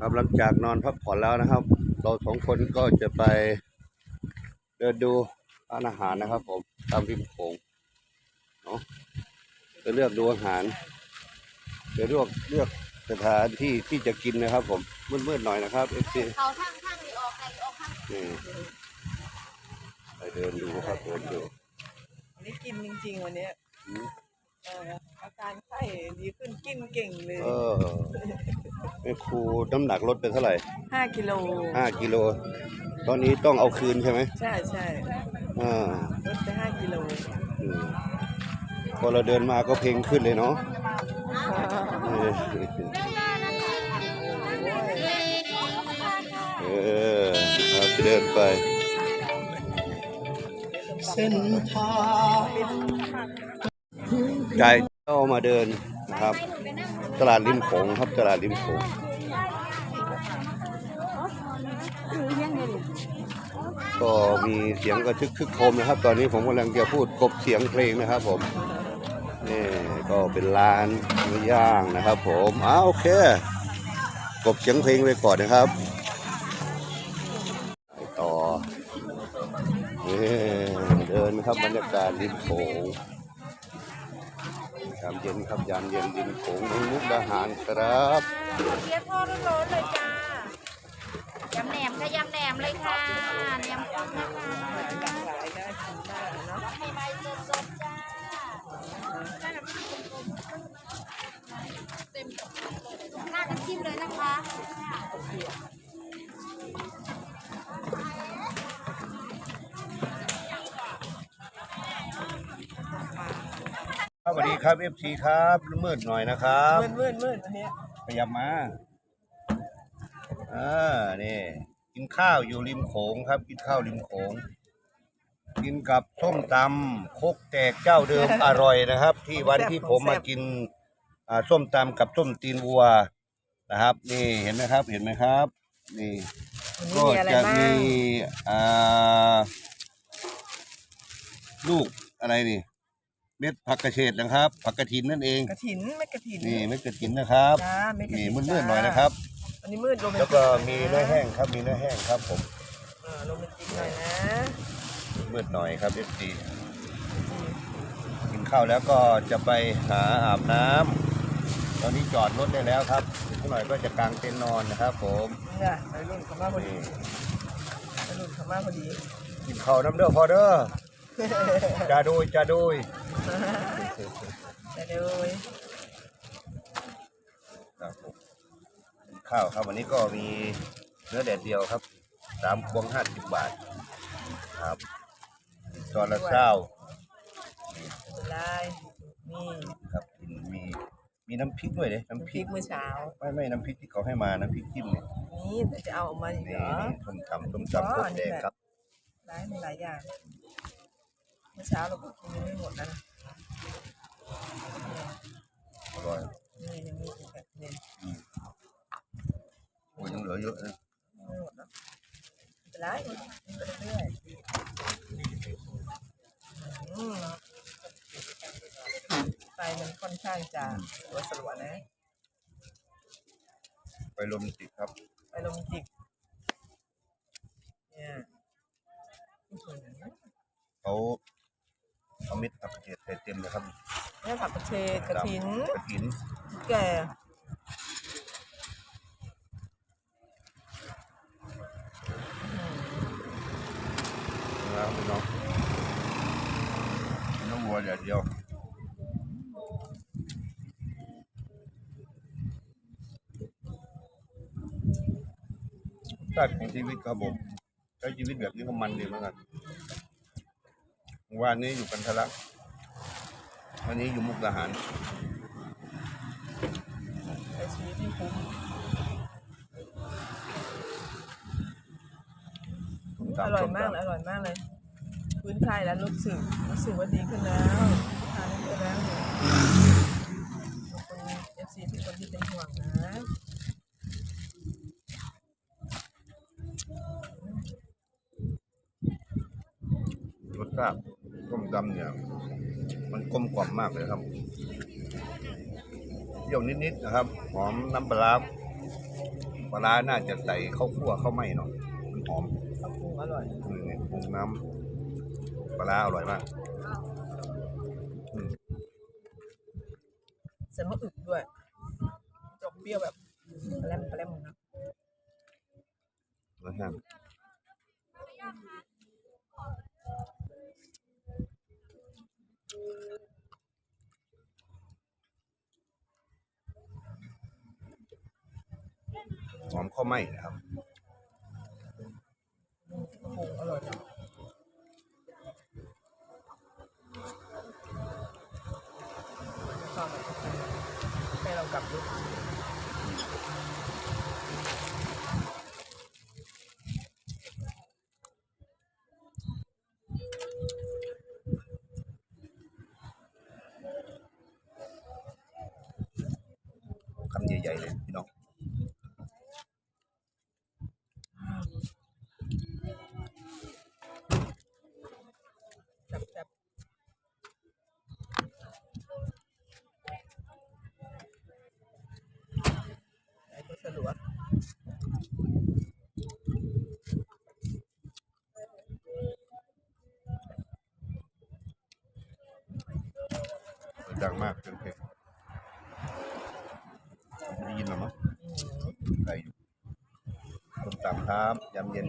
ครับหลังจากนอนพักผ่อนแล้วนะครับ เราสองคนก็จะไปเดินดูร้านอาหารนะครับ ผมตามริมโขงเนาะจะเลือกดูอาหารจะเลือกเลือกสถานที่ที่จะกินนะครับ ผมมืดๆหน่อยนะครับเอฟซีเขาทางทางนี้ออกไกออกข้างนี่ไปเดินดูครับเดินดูวันนี้กินจริงๆวันเนี้ย อืมเอออาการไข้ดีขึ้นกินเก่งเลยเออแม่ครูน้ำหนักลดไปเท่าไหร่ห้ากิโลห้ากิโล ตอนนี้ต้องเอาคืนใช่ไหมใช่ใช่อ่าลดไปห้ากิโลอืมพอเราเดินมาก็เพลงขึ้นเลยเนาะเออเออครับเดินไป เส้นทางใจ ก็มาเดินนะครับ ตลาดริมโขงครับตลาดริมโขงก็มีเสียงกระทึกคึกโครมนะครับ ตอนนี้ผมกำลังจะพูดกบเสียงเพลงนะครับ ผมนี่ก็เป็นร้านเนื้อย่างนะครับ ผมอ้าโอเคกบเสียงเพลงไปก่อนนะครับไปต่อเดินครับบรรยากาศริมโขง เย็นครับยามเย็นดินโขงเมืองมุกดาหารครับเสียทอดร้อนๆเลยจ้ายำแหนมค่ะยำแหนมเลยค่ะยำกุ้งนะคะหลากหลายน่ากินมากเนาะใหม่ๆสดๆจ้าหน้าน้ำจิ้มเลยนะคะ วัสดีครับเอฟซีครับมืดหน่อยนะครับมืดมืดมืดอันเนี้ยขยับมาอ่านี่กินข้าวอยู่ริมโขงครับ กินข้าวริมโขง กินกับส้มตำคกแตกเจ้าเดิมอร่อยนะครับ ที่วันที่ผมมากินอ่าส้มตำกับส้มตีนวัวนะครับ นี่เห็นไหมครับเห็นไหมครับ นี่วันนี้ก็มีอะไรจะบ้างมีอ่าลูกอะไรนี่ เม็ดผักกระเฉดนะครับ ผักกระถินนั่นเอง กระถินไม่กระถิน นี่เม็ดกระถินนะครับจ้าไม่กระนี่ถินมืดๆหน่อยนะครับ อันนี้มืดโรแมนติกแล้วก็มีเนื้อแห้งครับ มีเนื้อแห้งครับผมเออโรแมนติกหน่อยนะมืดหน่อยครับเอฟซีกินข้าวแล้วก็จะไปหาอาบน้ำตอนนี้จอดรถได้แล้วครับอีกหน่อยก็จะกางเต็นท์นอนนะครับ ผมเนี่ยไปรุ่นเขามาพอดีนี่ไปรุ่นเขามาพอดี กินข้าวน้ำเด้อพอเด้อจ้าดุยจ้าดุ แต่ดี๋ยวครับผมข้าวครับวันนี้ก็มีเนื้อแดดเดียวครับสามพวงห้าสิบบาท ครับจอนละเศร้าเป็นไรนี่ครับมีมีน้ำพริกด้วยเลยน้ำพริกเมื่อเช้าไม่ไม่น้ำพริกที่เขาให้มาน้ำพริกจิ้มเนี่ยนี่จะเอาออกมาอีกเหรอนี่ส้มตำส้มตำโคตรแดงครับหลายหลายอย่างเมื่อเช้าเราก็กินยังไม่หมดนะ อร่อยนี่ยังมีอีกแบบหนึงโอ้ยยังเหลือเยอะนะยังไม่หมดเนาะไม่เป็นไรกินไปเรื่อยๆอืมไฟมันค่อนข้างจะสลัวสลัวๆนะ ไปโรแมนติกครับไปลมจิกเนี่ยอื้อหือเขา เอาเม็ดผักกระเทียมใส่เต็มเลยครับเนี่ยผักกระเฉดกระถินกระถินแก่นะครับพี่น้องน้องวัวแดดเดียวชาติของชีวิตครับผมใช้ชีวิตแบบนี้ก็มันดีเหมือนกัน วันนี้อยู่กันทะลักวันนี้อยู่มุกดาหารใช้ชีวิตที่คุ้มส้อตำร่อยส้ตำมากเลยอร่อยมากเลย พื้นไทยแล้วรู้สึกรู้สึกว่าดีขึ้นแล้วทานได้แล้วเนี่ยขอบคุณเอฟซีทุกคนที่เป็นห่วงนะรสชาติ ต้มตำเนี่ย มันกลมกล่อมมากเลยครับเปรี้ยวนิดๆนะครับ หอมน้ำปลาร้าปลาร้าน่าจะใส่ข้าวคั่วข้าวไหม้เนาะมันหอมปรับปรุงอร่อยอืมเนี่ยปรุงน้ำปลาร้าอร่อยมากอืมเสร็จมะอึกด้วยจบเปรี้ยวแบบแปลมแปลมนะนะฮะห ข้าไหม้นะครับอร่อยนะชอบแบบให้เรากลับดูำใหญ่ๆเลยพี่น้อง แซ่บแซ่บไหนก็สะดวก ดังมากเกินเพลงไม่ได้ยินหรอมั้งอืมใครอยู่ต้มตำครับยำเย็น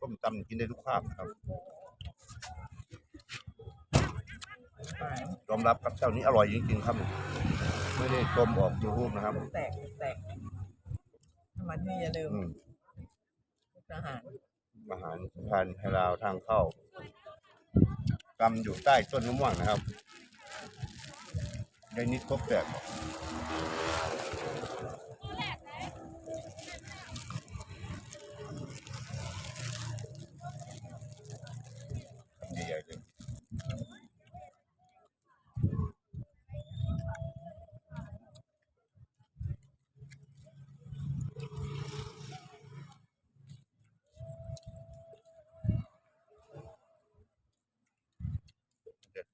ต้มตำกินได้ทุกภาพนะครับไปยอมรับครับเจ้านี้อร่อยจริงๆครับ ไม่ได้ต้มออกยูทูบนะครับ แตกแตกมาที่นี่อย่าลืมอืมอาหารอาหารทานให้เราทางเข้า กำอยู่ใต้ต้นมะม่วงนะครับ ได้นิดครบแตก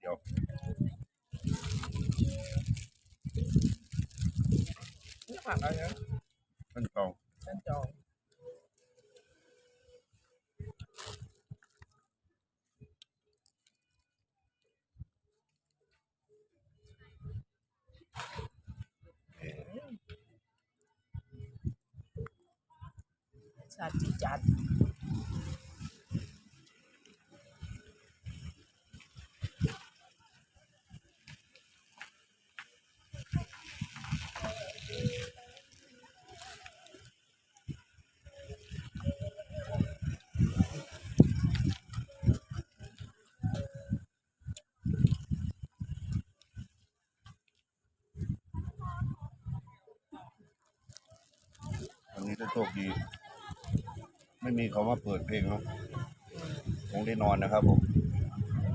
เด็ดเดียวนี่ผักอะไรนะต้นตองต้นจองชาติดจัด คดี ไม่มีเขามาเปิดเพลงเนาะคงได้นอนนะครับผม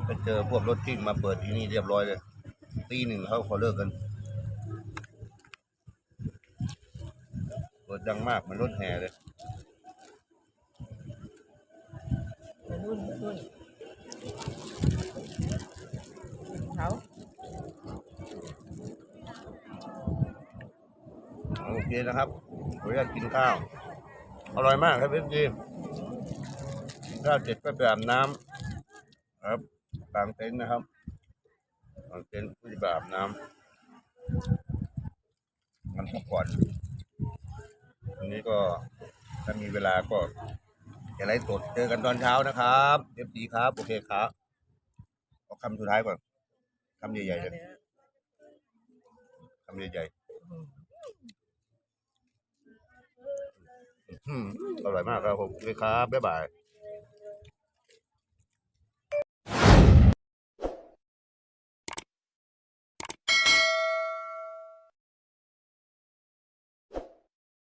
ไปเจอพวกรถกิ้งมาเปิดที่นี่เรียบร้อยเลยตีหนึ่งเขาขอเลิกกันเปิดดังมากเหมันรถแห่เลยรุ่นรุ่นเขาโอเคนะครับขออนุญาตกินข้าว อร่อยมากครับเอฟซีถ้าเสร็จก็ไปอาบน้ำครับกลางเต็นท์นะครับกลางเต็นท์ก็จะไปอาบน้ำมันพักผ่อนวันนี้ก็ถ้ามีเวลาก็จะไลฟ์สดเจอกันตอนเช้านะครับเอฟซีครับโอเคครับเอาคำสุดท้ายก่อนคำใหญ่ๆเลยอันเนี้ยคำใหญ่อืมๆ อร่อยมากครับผมสวัสดีครับบ๊ายบาย